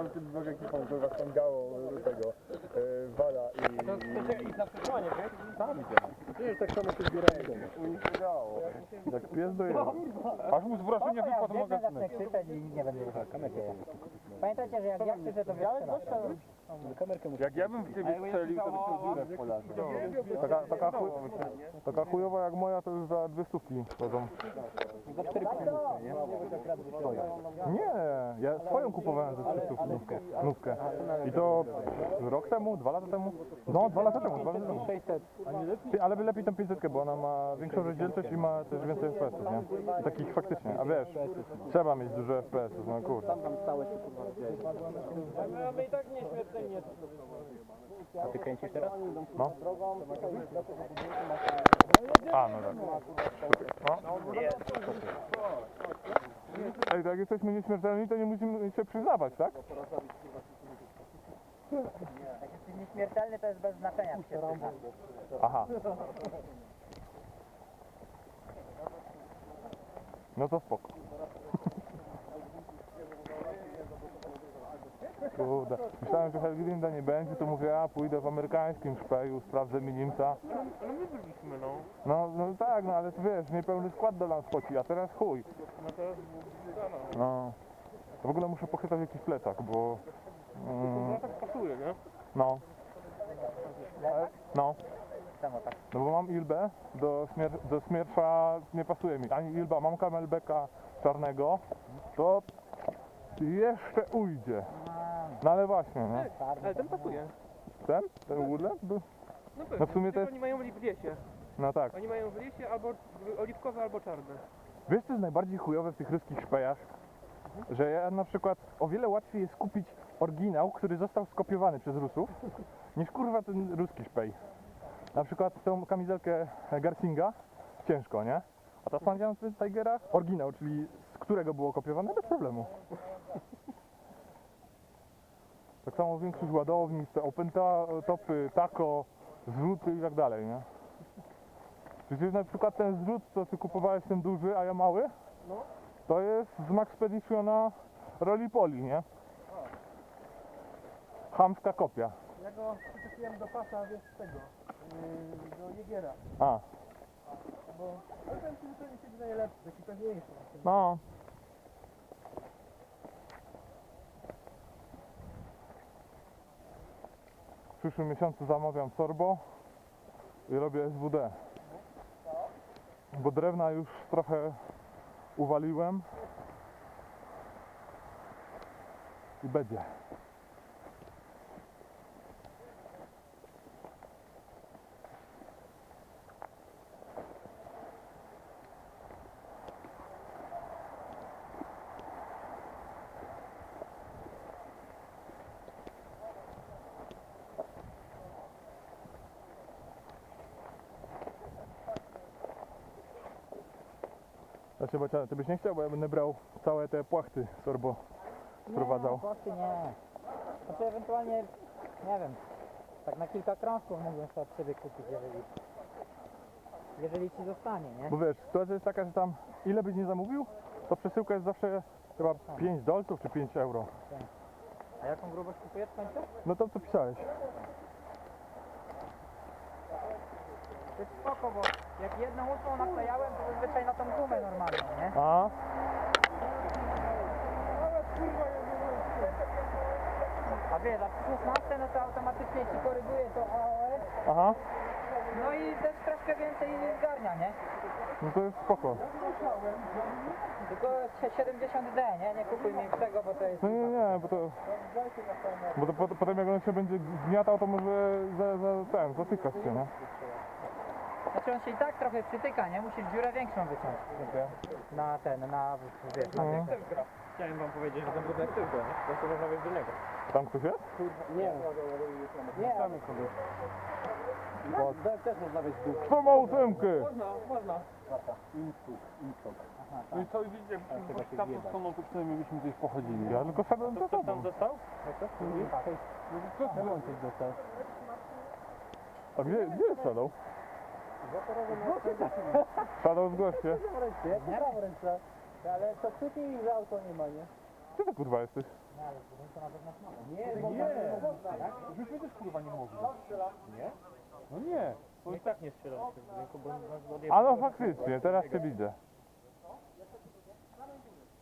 pan tym był ekipą, kurwa, ściągało do tego e, wala i... I na przesłanie, wiesz? Tam idziemy. Przecież tak samo się zbierałem. U nich się działo. Jak pies do Aż mu z wrażenia wypadł Ja zacznę magazyn. krzyczeć i nikt nie będzie ruszał. Pamiętajcie, że jak ja krzyczę, to strzelacie. Jak ja bym w ciebie strzelił, to byś miał dziurę w kolarzu. Taka, taka, chuj, taka chujowa jak moja, to już za dwie stówki chodzą. Za cztery nie? Nie, ja swoją kupowałem za trzy stówki. Nówkę. I to rok temu, dwa lata temu? No, dwa lata temu, dwa lata temu. 600. Ty, Ale lepiej tą 500, bo ona ma większą rozdzielczość i ma też więcej FPS-ów, nie? I takich faktycznie, a wiesz, trzeba mieć dużo FPS-ów, no kurde. Tam stałe się kurwa Ale i tak nieśmiertelnie. A ty kręcisz teraz? No. A, no tak. No. Ej, to jak jesteśmy nieśmiertelni, to nie musimy się przyznawać, tak? Jak jesteś nieśmiertelny, to jest bez znaczenia. jak się. Aha. No to spoko. Kurde. Myślałem, że Helgrinda nie będzie, to mówię, a pójdę w amerykańskim szpeju, sprawdzę minimca. Ale my byliśmy, no. No, no tak, no ale wiesz, niepełny skład do nas chodzi, a teraz chuj. No teraz No. W ogóle muszę pochytać jakiś plecak, bo... Mm, no tak pasuje, nie? no, no. No bo mam ilbę, do, śmier do smiersza nie pasuje mi. Ani ilba, mam kamelbeka czarnego, to jeszcze ujdzie. No ale właśnie, nie? Ale ten pasuje. Ten? Ten woodland? był? No pewnie. No w sumie to Tylko jest- oni mają w lesie. No tak. Oni mają w lesie albo oliwkowe, albo czarne. Wiesz co jest najbardziej chujowe w tych ruskich szpejach? Że ja na przykład o wiele łatwiej jest kupić oryginał, który został skopiowany przez Rusów, niż kurwa ten ruski szpej. Na przykład tą kamizelkę Garsinga, ciężko, nie? A ta sprawdziłem z Tigera, oryginał, czyli z którego było kopiowane, bez problemu. Tak samo większość ładownic, te open ta, topy, taco, zrzuty i tak dalej, nie? Przecież na przykład ten zrzut, co ty kupowałeś ten duży, a ja mały, to jest z Maxpeditiona Rolipoli, nie? Chamska kopia. Ja go przyczepiłem do pasa, wiesz, tego, yy, do Jegiera. A, Bo ale ten zupełnie się wydaje lepszy, taki pewniejszy. no. W przyszłym miesiącu zamawiam Sorbo i robię SWD. Bo drewna już trochę uwaliłem i będzie. Znaczy, bo ty byś nie chciał, bo ja będę brał całe te płachty Sorbo sprowadzał. Nie, płachty nie. Znaczy ewentualnie, nie wiem, tak na kilka krążków mógłbym sobie od siebie kupić, jeżeli, jeżeli ci zostanie, nie? Bo wiesz, sytuacja jest taka, że tam ile byś nie zamówił, to przesyłka jest zawsze chyba 5 dolców czy 5 euro. A jaką grubość kupujesz w końcu? No to co pisałeś? To jest spoko, bo jak jedną ósmą naklejałem, to zazwyczaj na tą gumę normalną, nie? A? A wiesz, a przy 16 no to automatycznie ci koryguje to AOS, Aha, no i też troszkę więcej zgarnia, nie? no to jest spoko. Tylko 70D, nie? Nie kupuj większego, bo to jest... No nie, nie, bo to... Bo to pot- potem jak on się będzie gniatał, to może za, za ten, zatykać się, nie? Znaczy on się i tak trochę przytyka, nie? Musisz dziurę większą wyciąć. Na ten, na... wiesz, na Mhm. Chciałem wam powiedzieć, że ten budynek tylko, nie? To sobie można wejść do niego. Tam ktoś jest? Nie. Nie, sami sobie. Bo też można wejść tu. Kto ma ósemkę? Można, można. No i co, widzicie, jak tam z tą to przynajmniej byśmy gdzieś pochodzili. Ja tylko szedłem za Kto tobą. tam dostał? Czemu on coś dostał? A gdzie, gdzie jest Shadow zgłoś się. Nie mam ręce. Ale to kciuki za auto nie ma, nie? Ty kurwa jesteś? No z na zewnątrz mogą. Nie, nie. Żeśmy też kurwa nie mogli. Nie? No nie. Bo i tak nie strzelał tym budynku, bo. A no faktycznie, teraz cię widzę.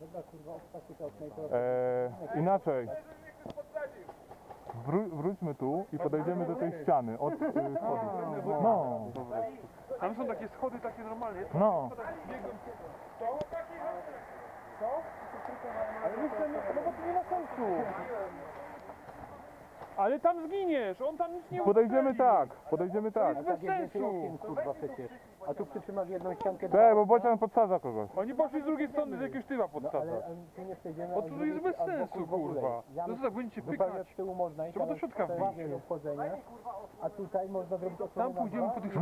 Dobra, kurwa, ostatni to to... Eee, inaczej. Wró- wróćmy tu i podejdziemy do tej ściany od y, schodów. No, Tam są takie schody, takie normalnie. no. Ale wiesz, to nie, no bo to nie ma sensu. Ale tam zginiesz, on tam nic nie Podejdziemy ustali. tak, podejdziemy tak. Bez sensu. kurwa przecież. A tu przytrzymasz jedną ściankę Te, bo bocian podsadza kogoś. Oni poszli z drugiej strony z jakiegoś tyła podsadzać. ale ale tu nie. Bo a to jest bez sensu, w ogóle. kurwa. Ja No to tak będziecie zupełnie pykać. tyłu można Trzeba do środka obchodzenie, a tutaj można zrobić Tam pójdziemy po tych No,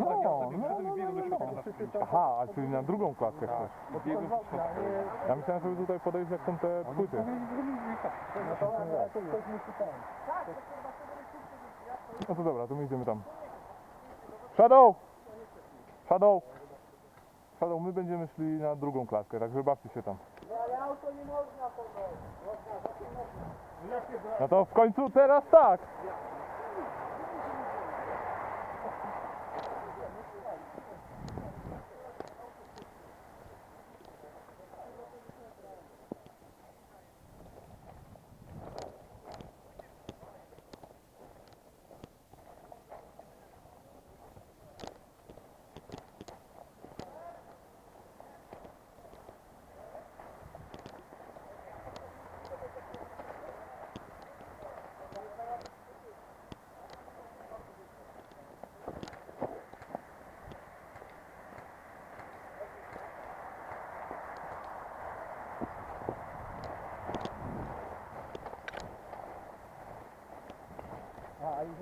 no, i biegłem do środka na. Aha, a czyli na drugą klatkę chcesz. Do środka. Ja myślałem, żeby tutaj podejść jak są te płyty. No to ale to ktoś musi ten. No to dobra, to my idziemy tam. Shadow! Shadow! Shadow, my będziemy szli na drugą klatkę, także bawcie się tam. No to w końcu teraz tak!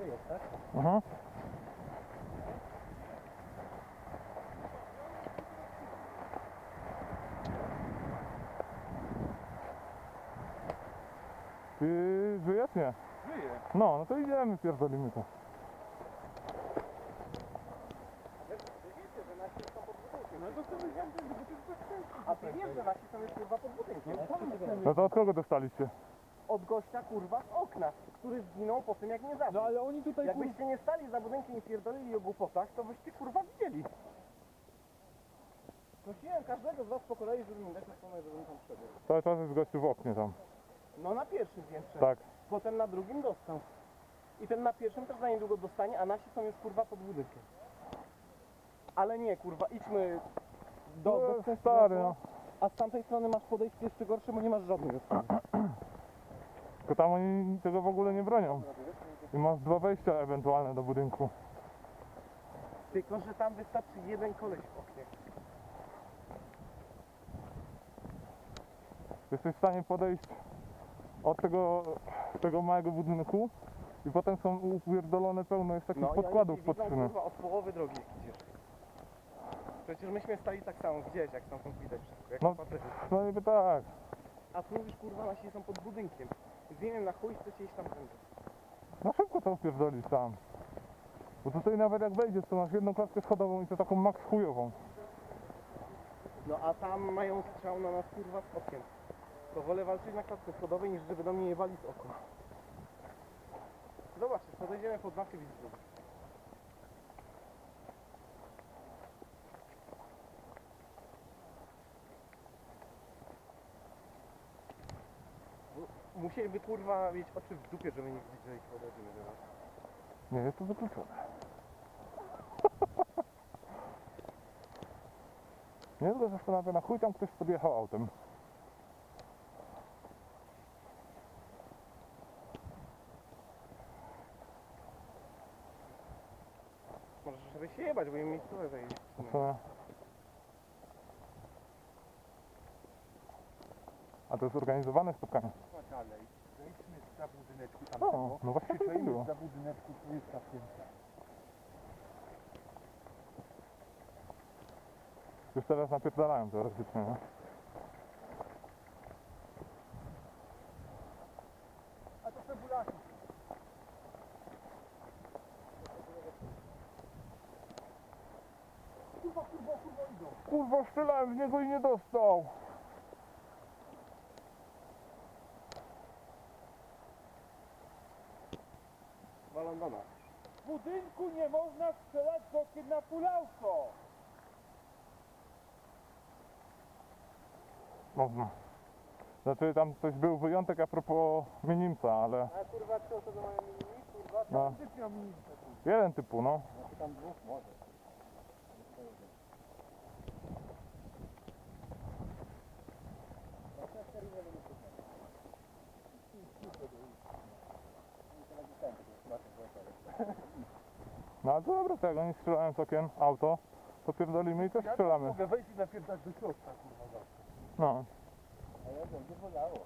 A, a i żyjesz, tak? Mhm. Ty żyjesz? Nie. Żyje. No, no to idziemy, pierdolimy to. A ty wiesz, że nasi są już kurwa pod budynkiem. No to od kogo dostaliście? Od gościa kurwa z okna, który zginął po tym jak nie zabił. No ale oni tutaj kurwa... Jakbyście nie stali za budynkiem i pierdolili o głupotach, to byście kurwa widzieli. Prosiłem każdego z was po kolei, żeby mi dać na żebym tam wszedł. Cały czas jest gościu w oknie tam. No na pierwszym piętrze. Tak. Potem na drugim dostał. I ten na pierwszym też za niedługo dostanie, a nasi są już kurwa pod budynkiem. Ale nie kurwa, idźmy do, do No, kwestii stary, no. A z tamtej strony masz podejście jeszcze gorsze, bo nie masz żadnej osłony. Tylko tam oni tego w ogóle nie bronią. I masz dwa wejścia ewentualne do budynku. Tylko, że tam wystarczy jeden koleś w oknie. Jesteś w stanie podejść od tego, tego małego budynku i potem są upierdolone pełno jest takich No podkładów oni pod szyny. kurwa, od połowy drogi jak idziesz. Przecież myśmy stali tak samo, gdzieś jak stamtąd widać wszystko, jak No. na. No niby tak. A tu już kurwa nasi są pod budynkiem. Wiem na chuj chcecie iść tam tędy. No szybko to upierdolisz sam. Bo tutaj nawet jak wejdziesz, to masz jedną klatkę schodową i to taką max chujową. No a tam mają strzał na nas kurwa z okiem. To wolę walczyć na klatce schodowej niż żeby do mnie jewali z oka. Zobaczcie, podejdziemy pod mapkę widzów. Musieliby kurwa mieć oczy w dupie, żeby nie widzieć, że ich podejdziemy nas. Nie, jest to wykluczone. Nie tylko zastanawia, na chuj tam ktoś podjechał autem. Może żeby się jebać, bo im miejscowe zajęli. Co? A to jest organizowane spotkanie. Dalej. Zejdźmy za budyneczku tam. O, no właśnie tak było. za budyneczku, tu jest ta piętra. Już teraz napierdalają teoretycznie, nie? A to cebulaki. Kurwa, strzelałem w niego i nie dostał. strzelają do nas. W budynku nie można strzelać z okien na fulałko! Można. Znaczy tam coś był wyjątek a propos Minimca, ale A kurwa, trzy osoby mają minimi, kurwa, no, Ty miał mi jeden typu, no. Znaczy tam dwóch może. No ale to dobra, to jak oni strzelają z okien auto, to pierdolimy i też strzelamy. Mogę wejść i napierdać do środka, kurwa, zawsze. No. A ja będzie bolało.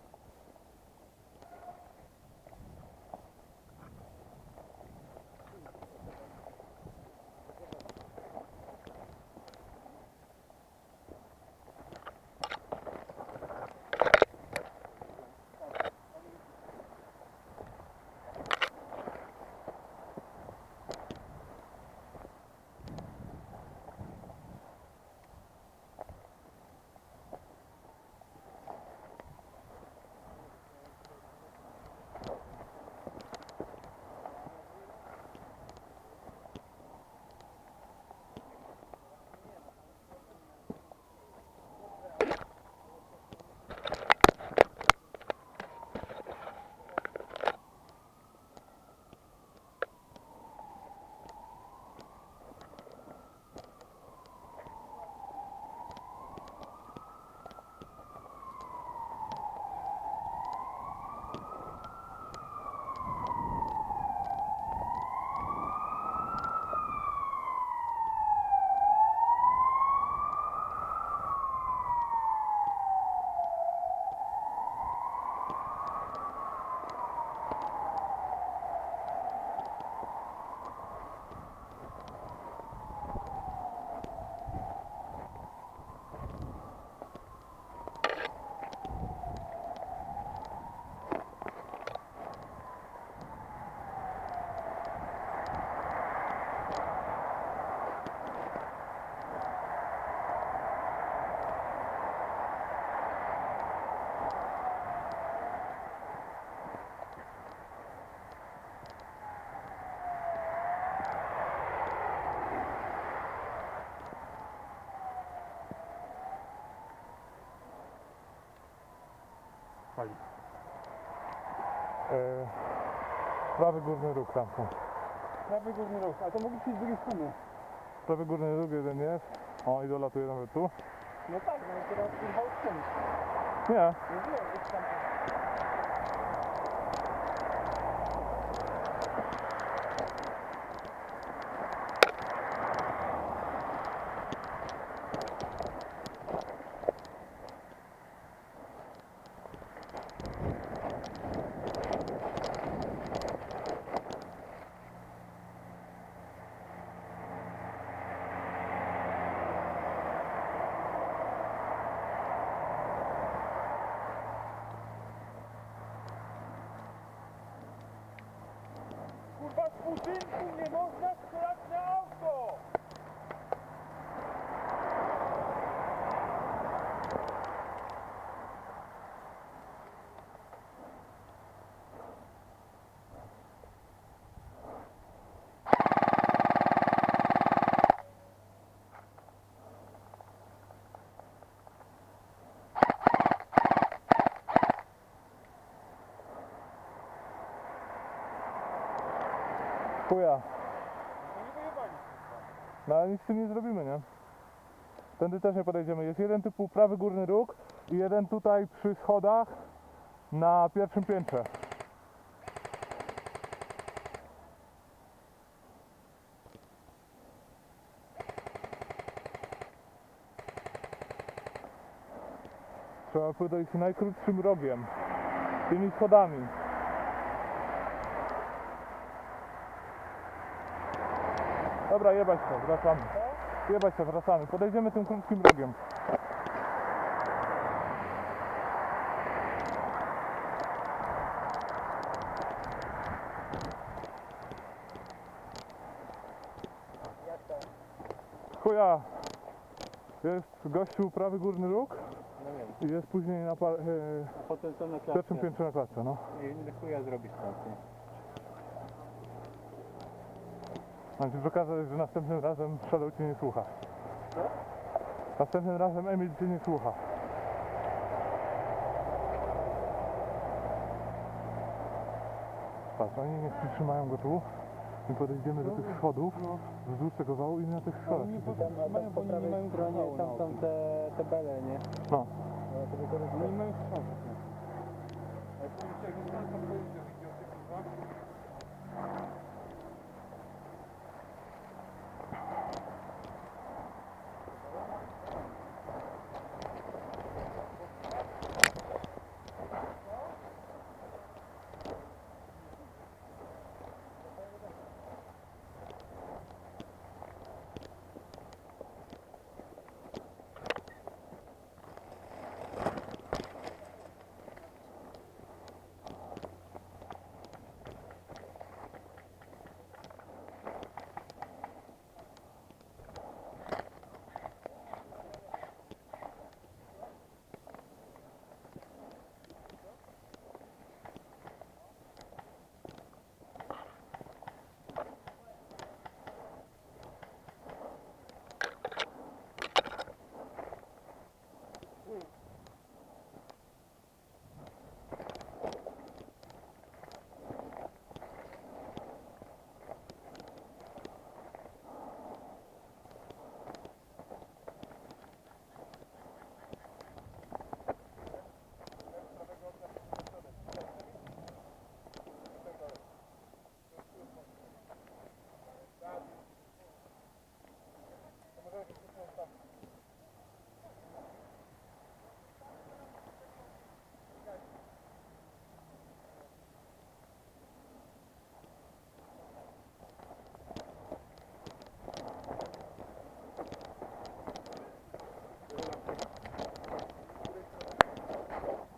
Prawy górny róg tam są. Prawy górny róg, a to mogli się z drugiej strony. Prawy górny róg jeden jest. O i dolatuje nawet tu. No tak, no teraz utknąć. Nie. Nie wiem, jest tam... Kurwa, z budynku nie można strzelać na auto! Chuja. To nie wyjebali. No nic z tym nie zrobimy, nie? Tędy też nie podejdziemy. Jest jeden typu prawy górny róg i jeden tutaj przy schodach na pierwszym piętrze. Trzeba podejść najkrótszym rogiem. Tymi schodami. Dobra, jebać to, wracamy. Jebać to, wracamy. Podejdziemy tym krótkim rogiem. Chuja. Jest gościu prawy górny róg No wiem, i jest później na pa- e, potem co na pierwszym klatce. piętrze na klatce, no. I chuja zrobić stąd, nie? Mam ci przekazać, że następnym razem Shadow cię nie słucha. Następnym razem Emil cię nie słucha. Patrz, oni nie trzymają go tu. My podejdziemy do tych schodów, wzdłuż tego wału i na tych schodach. Nie siedzimy. mają, bo oni nie mają stronie tam są te, te bele, nie? No. Oni nie mają chrząstki.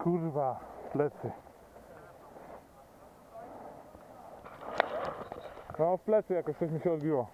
Kurwa, plecy. No w plecy jakoś coś mi się odbiło.